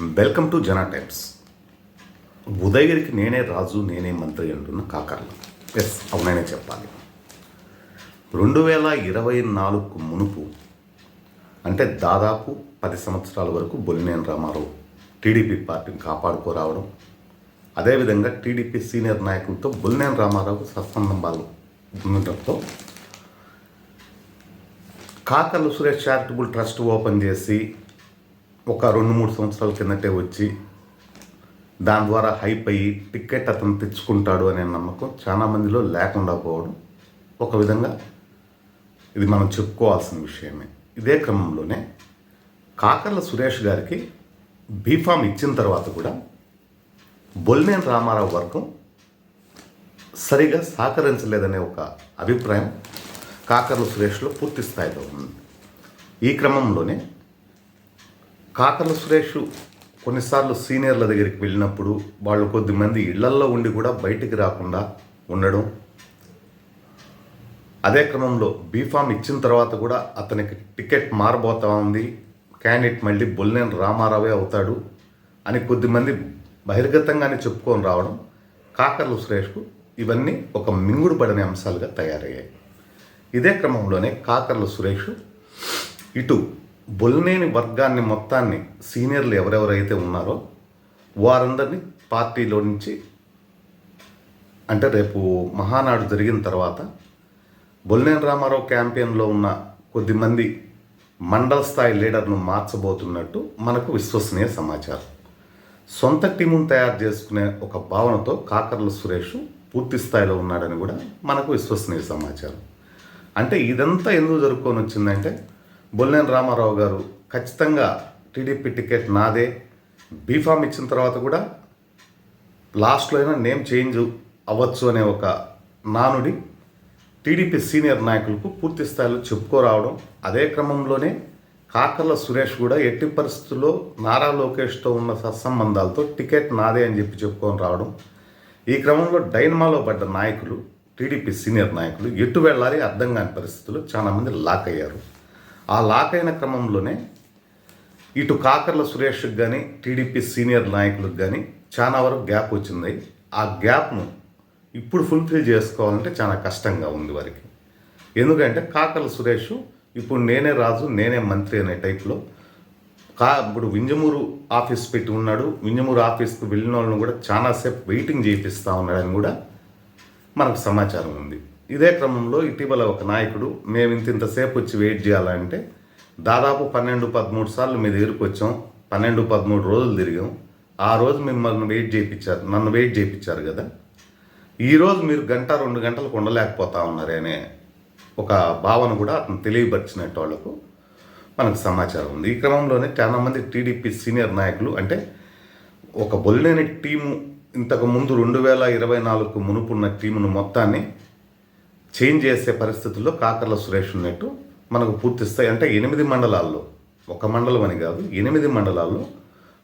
Welcome to Jana times. ఉదయగిరికి నేనే రాజు నేనే మంత్రి అంటున్న కాకర్ల. ఎస్ అవుననే చెప్పాలి. రెండు వేల ఇరవై నాలుగు మునుపు అంటే దాదాపు పది సంవత్సరాల వరకు బొలినేని రామారావు టీడీపీ పార్టీని కాపాడుకోరావడం అదేవిధంగా టీడీపీ సీనియర్ నాయకులతో బొలినేని రామారావు సత్సంబంధాలు ఉండటంతో Kakarla Suresh charitable trust open చేసి ఒక రెండు మూడు సంవత్సరాల కిందటే వచ్చి దాని ద్వారా హైప్ అయ్యి టికెట్ అతను తెచ్చుకుంటాడు అనే నమ్మకం చాలా మందిలో లేకుండా పోవడం ఒక విధంగా ఇది మనం చెప్పుకోవాల్సిన విషయమే. ఇదే క్రమంలోనే కాకర్ల సురేష్ గారికి బీఫామ్ ఇచ్చిన తర్వాత కూడా బొల్నేని రామారావు వర్గం సరిగా సహకరించలేదనే ఒక అభిప్రాయం కాకర్ల సురేష్లో పూర్తి స్థాయిలో ఉంది. ఈ క్రమంలోనే కాకర్ల సురేష్ కొన్నిసార్లు సీనియర్ల దగ్గరికి వెళ్ళినప్పుడు వాళ్ళు కొద్దిమంది ఇళ్ళల్లో ఉండి కూడా బయటికి రాకుండా ఉండడం అదే క్రమంలో బీఫామ్ ఇచ్చిన తర్వాత కూడా అతనికి టికెట్ మారబోతా ఉంది క్యాండిడేట్ మళ్ళీ బొల్లేని రామారావే అవుతాడు అని కొద్దిమంది బహిర్గతంగానే చెప్పుకొని రావడం కాకర్ల సురేష్కు ఇవన్నీ ఒక మింగుడుబడని అంశాలుగా తయారయ్యాయి. ఇదే క్రమంలోనే కాకర్ల సురేష్ ఇటు బొల్నేని వర్గాన్ని మొత్తాన్ని సీనియర్లు ఎవరెవరైతే ఉన్నారో వారందరినీ పార్టీలో నుంచి అంటే రేపు మహానాడు జరిగిన తర్వాత బొల్నేని రామారావు క్యాంపెయిన్లో ఉన్న కొద్దిమంది మండల స్థాయి లీడర్ను మార్చబోతున్నట్టు మనకు విశ్వసనీయ సమాచారం. సొంత టీమును తయారు చేసుకునే ఒక భావనతో కాకర్ల సురేష్ పూర్తి స్థాయిలో ఉన్నాడని కూడా మనకు విశ్వసనీయ సమాచారం. అంటే ఇదంతా ఎందుకు జరుపుకొని వచ్చిందంటే బొల్లేని రామారావు గారు ఖచ్చితంగా టీడీపీ టికెట్ నాదే. బీఫామ్ ఇచ్చిన తర్వాత కూడా లాస్ట్లో అయినా నేమ్ చేంజ్ అవ్వచ్చు అనే ఒక నానుడి టీడీపీ సీనియర్ నాయకులకు పూర్తి స్థాయిలో చెప్పుకోరావడం. అదే క్రమంలోనే కాకర్ల సురేష్ కూడా ఎట్టి పరిస్థితుల్లో నారా లోకేష్తో ఉన్న సత్సంబంధాలతో టికెట్ నాదే అని చెప్పి చెప్పుకొని రావడం. ఈ క్రమంలో డైనమాలో పడ్డ నాయకులు టీడీపీ సీనియర్ నాయకులు ఎటు వెళ్ళాలి అర్థం కాని పరిస్థితుల్లో చాలామంది లాక్ అయ్యారు. ఆ లాక్ అయిన క్రమంలోనే ఇటు కాకర్ల సురేష్కి కానీ టీడీపీ సీనియర్ నాయకులకు కానీ చాలా వరకు గ్యాప్ వచ్చింది. ఆ గ్యాప్ను ఇప్పుడు ఫుల్ఫిల్ చేసుకోవాలంటే చాలా కష్టంగా ఉంది వారికి. ఎందుకంటే కాకర్ల సురేష్ ఇప్పుడు నేనే రాజు నేనే మంత్రి అనే టైప్లో కా ఇప్పుడు వింజమూరు ఆఫీస్ పెట్టి ఉన్నాడు. వింజమూరు ఆఫీస్కి వెళ్ళిన వాళ్ళని కూడా చాలాసేపు వెయిటింగ్ చేయిస్తూ ఉన్నాడని కూడా మనకు సమాచారం ఉంది. ఇదే క్రమంలో ఇటీవల ఒక నాయకుడు మేము ఇంత ఇంతసేపు వచ్చి వెయిట్ చేయాలంటే దాదాపు పన్నెండు పదమూడు సార్లు మీ దగ్గరికి వచ్చాం పన్నెండు పదమూడు రోజులు తిరిగాం. ఆ రోజు మిమ్మల్ని వెయిట్ చేయించారు నన్ను వెయిట్ చేయించారు కదా. ఈరోజు మీరు గంట రెండు గంటలకు ఉండలేకపోతా ఉన్నారే అనే ఒక భావన కూడా అతను తెలియపరిచినట్టు వాళ్ళకు మనకు సమాచారం ఉంది. ఈ క్రమంలోనే చాలామంది టీడీపీ సీనియర్ నాయకులు అంటే ఒక బొల్లేని టీము ఇంతకు ముందు రెండు వేల ఇరవై నాలుగు మునుపున్న టీమును మొత్తాన్ని చేంజ్ చేసే పరిస్థితుల్లో కాకర్ల సురేష్ ఉన్నట్టు మనకు పూర్తిస్తాయి అంటే ఎనిమిది మండలాల్లో ఒక మండలం అని కాదు ఎనిమిది మండలాల్లో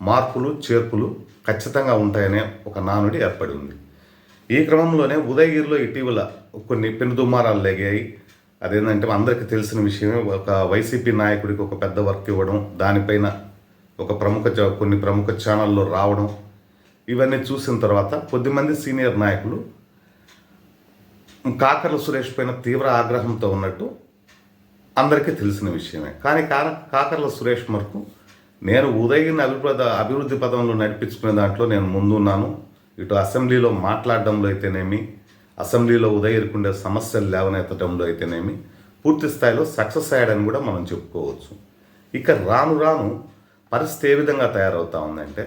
మార్పులు చేర్పులు ఖచ్చితంగా ఉంటాయనే ఒక నానుడి ఏర్పడి ఉంది. ఈ క్రమంలోనే ఉదయగిరిలో ఇటీవల కొన్ని పెనుదుమారాలు లేగాయి. అదేంటంటే అందరికీ తెలిసిన విషయమే ఒక వైసీపీ నాయకుడికి ఒక పెద్ద వర్క్ ఇవ్వడం దానిపైన ఒక ప్రముఖ కొన్ని ప్రముఖ ఛానల్లో రావడం ఇవన్నీ చూసిన తర్వాత కొద్దిమంది సీనియర్ నాయకులు కాకర్ల సురేష్ పైన తీవ్ర ఆగ్రహంతో ఉన్నట్టు అందరికీ తెలిసిన విషయమే. కానీ కా కాకర్ల సురేష్ మరకు నేను ఉదయగిరిని అభివృద్ధి అభివృద్ధి పదంలో నడిపించుకునే దాంట్లో నేను ముందున్నాను. ఇటు అసెంబ్లీలో మాట్లాడడంలో అయితేనేమి అసెంబ్లీలో ఉదయగిరికి ఉండే సమస్యలు లేవనెత్తడంలో అయితేనేమి పూర్తి స్థాయిలో సక్సెస్ అయ్యాడని కూడా మనం చెప్పుకోవచ్చు. ఇక రాను రాను పరిస్థితి ఏ విధంగా తయారవుతా ఉందంటే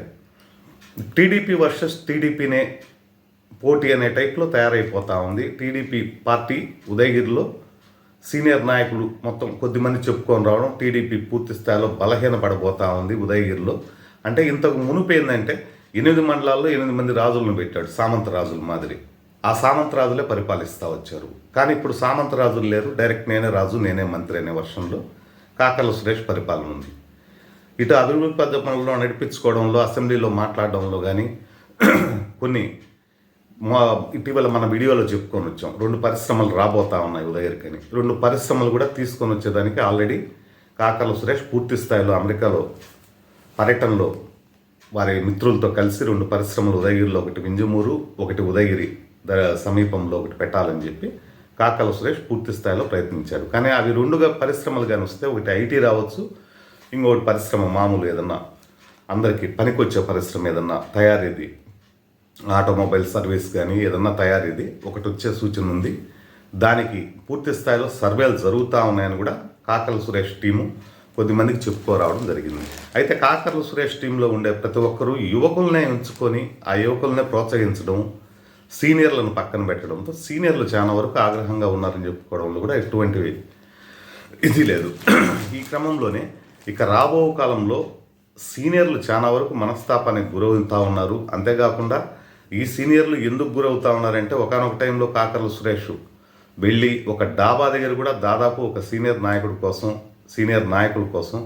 టీడీపీ వర్సెస్ టీడీపీనే పోటీ అనే టైప్లో తయారైపోతా ఉంది. టీడీపీ పార్టీ ఉదయగిరిలో సీనియర్ నాయకులు మొత్తం కొద్దిమంది చెప్పుకొని రావడం టీడీపీ పూర్తి స్థాయిలో బలహీనపడబోతా ఉంది ఉదయగిరిలో. అంటే ఇంతకు మునుపు ఏంటంటే ఎనిమిది మండలాల్లో ఎనిమిది మంది రాజులను పెట్టాడు సామంత రాజుల మాదిరి. ఆ సామంత రాజులే పరిపాలిస్తూ వచ్చారు. కానీ ఇప్పుడు సామంత రాజులు లేరు. డైరెక్ట్ నేనే రాజు నేనే మంత్రి అనే వర్షంలో కాకర్ల సురేష్ పరిపాలన ఉంది. ఇటు అభివృద్ధి పద్ధతుల్లో నడిపించుకోవడంలో అసెంబ్లీలో మాట్లాడడంలో కానీ కొన్ని మా ఇటీవల మన వీడియోలో చెప్పుకొని వచ్చాం. రెండు పరిశ్రమలు రాబోతా ఉన్నాయి ఉదయగిరికని రెండు పరిశ్రమలు కూడా తీసుకొని వచ్చేదానికి ఆల్రెడీ కాకర్ల సురేష్ పూర్తి స్థాయిలో అమెరికాలో పర్యటనలో వారి మిత్రులతో కలిసి రెండు పరిశ్రమలు ఉదయగిరిలో ఒకటి వింజమూరు ఒకటి ఉదయగిరి ద- సమీపంలో ఒకటి పెట్టాలని చెప్పి కాకల సురేష్ పూర్తి స్థాయిలో ప్రయత్నించారు. కానీ అవి రెండుగా పరిశ్రమలు కానీ వస్తే ఒకటి ఐటీ రావచ్చు ఇంకొకటి పరిశ్రమ మామూలు ఏదన్నా అందరికీ పనికొచ్చే పరిశ్రమ ఏదన్నా తయారీది ఆటోమొబైల్ సర్వీస్ కానీ ఏదన్నా తయారీది ఒకటి వచ్చే సూచన ఉంది. దానికి పూర్తి స్థాయిలో సర్వేలు జరుగుతూ ఉన్నాయని కూడా కాకల సురేష్ టీము కొద్దిమందికి చెప్పుకోరావడం జరిగింది. అయితే కాకర్ల సురేష్ టీంలో ఉండే ప్రతి ఒక్కరూ యువకులనే ఉంచుకొని ఆ యువకులనే ప్రోత్సహించడం సీనియర్లను పక్కన పెట్టడంతో సీనియర్లు చాలా వరకు ఆగ్రహంగా ఉన్నారని చెప్పుకోవడంలో కూడా ఎటువంటి ఇది లేదు. ఈ క్రమంలోనే ఇక రాబో కాలంలో సీనియర్లు చాలా వరకు మనస్తాపానికి గురవుతూ ఉన్నారు. అంతేకాకుండా ఈ సీనియర్లు ఎందుకు గురవుతా ఉన్నారంటే ఒకనొక టైంలో కాకర్ల సురేష్ వెళ్ళి ఒక డాబా దగ్గర కూడా దాదాపు ఒక సీనియర్ నాయకుడి కోసం సీనియర్ నాయకుల కోసం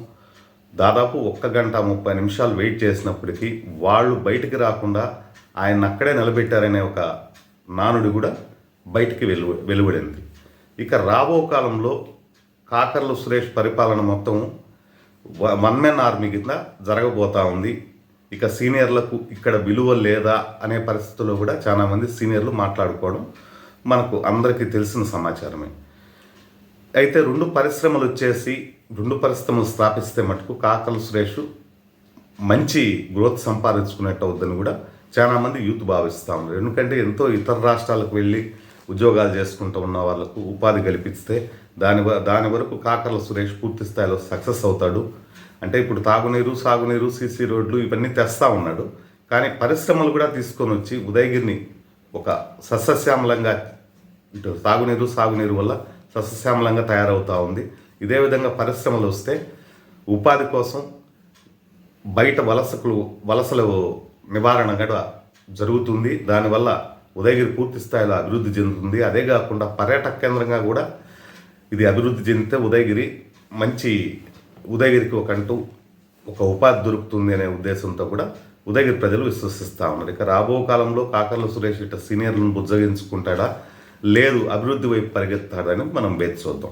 దాదాపు ఒక్క గంట ముప్పై నిమిషాలు వెయిట్ చేసినప్పటికీ వాళ్ళు బయటికి రాకుండా ఆయన అక్కడే నిలబెట్టారనే ఒక నానుడి కూడా బయటికి వెలు వెలువడింది. ఇక రాబో కాలంలో కాకర్ల సురేష్ పరిపాలన మొత్తం వన్ మెన్ ఆర్మీ కింద జరగబోతా ఉంది. ఇక సీనియర్లకు ఇక్కడ విలువ లేదా అనే పరిస్థితుల్లో కూడా చాలామంది సీనియర్లు మాట్లాడుకోవడం మనకు అందరికీ తెలిసిన సమాచారమే. అయితే రెండు పరిశ్రమలు వచ్చేసి రెండు పరిశ్రమలు స్థాపిస్తే మటుకు కాకల సురేష్ మంచి గ్రోత్ సంపాదించుకున్నట్టు అవుద్దని కూడా చాలామంది యూత్ భావిస్తూ ఉన్నారు. ఎందుకంటే ఎంతో ఇతర రాష్ట్రాలకు వెళ్ళి ఉద్యోగాలు చేసుకుంటూ ఉన్న వాళ్ళకు ఉపాధి కల్పిస్తే దాని వ- దాని వరకు కాకర్ల సురేష్ పూర్తి స్థాయిలో సక్సెస్ అవుతాడు. అంటే ఇప్పుడు తాగునీరు సాగునీరు సీసీ రోడ్లు ఇవన్నీ తెస్తా ఉన్నాడు. కానీ పరిశ్రమలు కూడా తీసుకొని వచ్చి ఉదయగిరిని ఒక సస్యశ్యామలంగా ఇటు తాగునీరు సాగునీరు వల్ల సస్యశ్యామలంగా తయారవుతూ ఉంది. ఇదే విధంగా పరిశ్రమలు వస్తే ఉపాధి కోసం బయట వలసకులు వలసలు నివారణ కూడా జరుగుతుంది. దానివల్ల ఉదయగిరి పూర్తి స్థాయిలో అభివృద్ధి చెందుతుంది. అదే కాకుండా పర్యాటక కేంద్రంగా కూడా ఇది అభివృద్ధి చెందితే ఉదయగిరి మంచి ఉదయగిరికి ఒక అంటూ ఒక ఉపాధి దొరుకుతుంది అనే ఉద్దేశంతో కూడా ఉదయగిరి ప్రజలు విశ్వసిస్తూ ఉన్నారు. ఇక రాబో కాలంలో కాకర్ల సురేష్ ఇట్ట సీనియర్లను బుజ్జగించుకుంటాడా? లేదు అభివృద్ధి వైపు పరిగెత్తాడని మనం వేచి చూద్దాం.